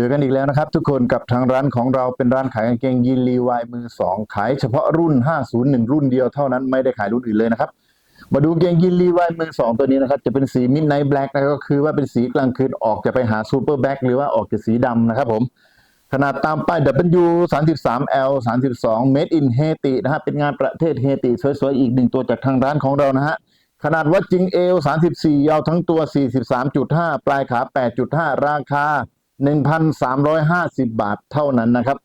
เจอกันอีกแล้วนะครับ ทุกคนกับทางร้านของเราเป็นร้านขายกางเกงยีนรีวายมือสองขายเฉพาะรุ่น 501 รุ่นเดียวเท่านั้นไม่ได้ขายรุ่นอื่นเลยนะครับ มาดูกางเกงยีนรีวายมือสองตัวนี้นะครับ จะเป็นสีมิดไนท์แบล็กนะก็คือว่าเป็นสีกลางคืนออกจะไปหาซูเปอร์แบล็กหรือว่าออกจากสีดำนะครับผม ขนาดตามป้าย W 33 L 32 Made in Haiti นะฮะเป็นงานประเทศเฮติสวยๆอีกหนึ่งตัวจากทางร้านของเรานะฮะขนาดวัดจริงเอว34ยาวทั้งตัว 43.5 ปลายขา 8.5 ราคา 1,350 บาทเท่านั้นนะครับ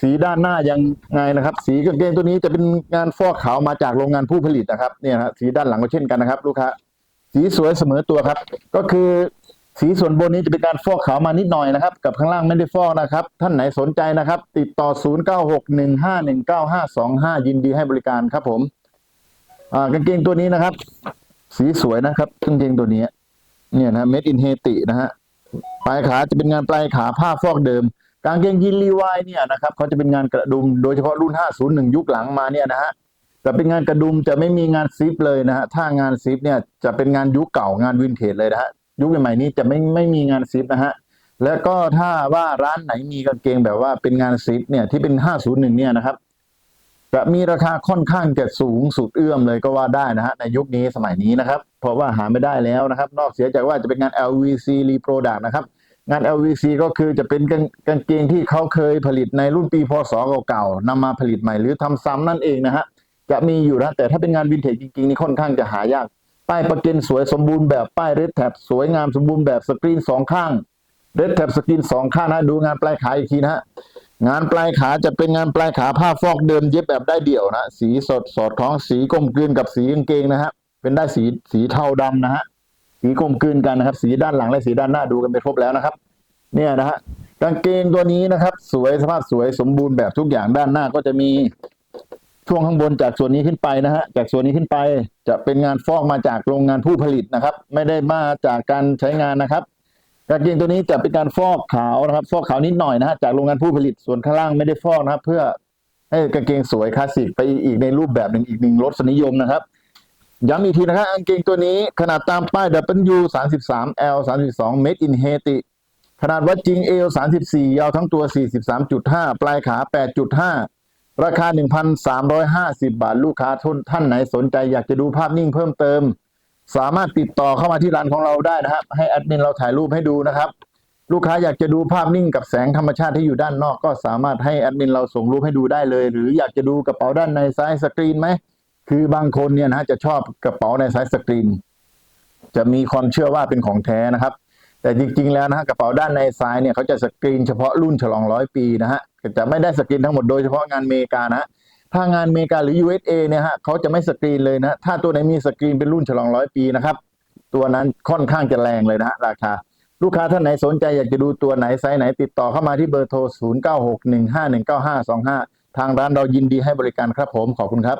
สีด้านหน้ายังไงนะครับ สีกางเกงตัวนี้จะเป็นงานฟอกขาวมาจากโรงงานผู้ผลิตนะครับเนี่ยนะสีด้านหลังก็เช่นกันนะครับ ลูกค้าสีสวยเสมอตัวครับ ก็คือสีส่วนบนนี้จะเป็นการฟอกขาวมานิดหน่อยนะครับ กับข้างล่างไม่ได้ฟอกนะครับ ท่านไหนสนใจนะครับ ติดต่อ 0961519525 ยินดีให้บริการครับผมอ่ากางเกงตัวนี้นะครับ สีสวยนะครับกางเกงตัวนี้ เนี่ยนะเม็ดอินเฮตินะฮะ ปลายขาจะเป็นงานปลายขาผ้าฟอกเดิม กางเกงยีนรีวายเนี่ยนะครับเขาจะเป็นงานกระดุมโดยเฉพาะรุ่น 501 ยุคหลังมาเนี่ยนะฮะจะเป็นงานกระดุมจะไม่มีงานซิปเลยนะฮะถ้างานซิปเนี่ยจะเป็นงานยุคเก่างานวินเทจเลยนะฮะยุคใหม่ๆนี้จะไม่ไม่มีงานซิปนะฮะแล้วก็ถ้าว่าร้านไหนมีกางเกงแบบว่าเป็นงานซิปเนี่ยที่เป็น 501 เนี่ยนะครับ จะมีราคาค่อนข้างจะสูงสุดเอื้อมเลยก็ว่าได้นะฮะในยุคนี้สมัยนี้นะครับ เพราะว่าหาไม่ได้แล้วนะครับ นอกเสียจากว่าจะเป็นงาน LVC Reproduct นะครับ งาน LVC ก็คือจะเป็นกางเกงที่เขาเคยผลิตในรุ่นปีพศเก่าๆนำมาผลิตใหม่หรือทำซ้ำนั่นเองนะฮะจะมีอยู่นะแต่ถ้าเป็นงานวินเทจจริงๆนี่ค่อนข้างจะหายาก ป้ายประเก็นสวยสมบูรณ์แบบป้ายเรดแท็บสวยงามสมบูรณ์แบบสกรีนสองข้างเรดแท็บสกรีนสองข้างนะดูงานปลายขาอีกทีนะฮะ งานปลายขาจะเป็นงานปลายขาผ้าฟอกเดิมเย็บแบบได้เดี่ยวนะสีสดสอดคล้องสีกลมกลืนกับสีกางเกงนะฮะเป็นได้สีสีเทาดำนะฮะสีกลมกลืนกันนะครับ สีด้านหลังและสีด้านหน้าดูกันไปครบแล้วนะครับ เนี่ยนะฮะกางเกงตัวนี้นะครับ สวยสภาพสวยสมบูรณ์แบบทุกอย่างด้านหน้าก็จะมีช่วงข้างบนจากส่วนนี้ขึ้นไปนะฮะจากส่วนนี้ขึ้นไปจะเป็นงานฟอกมาจากโรงงานผู้ผลิตนะครับ ไม่ได้มาจากการใช้งานนะครับ กางเกงตัวนี้จะเป็นการฟอกขาวนะครับ ฟอกขาวนิดหน่อยนะฮะจากโรงงานผู้ผลิตส่วนข้างล่างไม่ได้ฟอกนะครับ เพื่อให้กางเกงสวยคลาสสิกไปอีกในรูปแบบหนึ่งอีกหนึ่งรสนิยมนะครับย้ำอีกทีนะครับกางเกงตัวนี้ขนาดตามป้าย W 33 L 32 Made in Haiti ขนาดวัดจริง L 34 ยาวทั้งตัว 43.5 ปลายขา 8.5 ราคา 1,350 บาท ลูกค้าท่านไหนสนใจอยากจะดูภาพนิ่งเพิ่มเติม สามารถติดต่อเข้ามาที่ร้านของเราได้นะครับ ให้แอดมินเราถ่ายรูปให้ดูนะครับ ลูกค้าอยากจะดูภาพนิ่งกับแสงธรรมชาติที่อยู่ด้านนอก ก็สามารถให้แอดมินเราส่งรูปให้ดูได้เลย หรืออยากจะดูกระเป๋าด้านในไซ้ายสกรีนไหมคือบางคนเนี่ยนะฮะจะชอบกระเป๋าในไซ้ายสกรีน จะมีความเชื่อว่าเป็นของแท้นะครับ แต่จริง ๆ แล้วนะฮะกระเป๋าด้านในซ้ายเนี่ยเขาจะสกรีนเฉพาะรุ่นฉลองร้อยปีนะฮะจะไม่ได้สกรีนทั้งหมดโดยเฉพาะงานเมกานะฮะ ถ้างานอเมริกาหรือ USA เนี่ยฮะเขาจะไม่สกรีนเลยนะถ้าตัวไหนมีสกรีนเป็นรุ่นฉลองร้อยปีนะครับ ตัวนั้นค่อนข้างจะแรงเลยนะฮะราคา ลูกค้าท่านไหนสนใจอยากจะดูตัวไหนไซส์ไหนติดต่อเข้ามาที่เบอร์โทร 0961519525 ทางร้านเรายินดีให้บริการครับผมขอบคุณครับ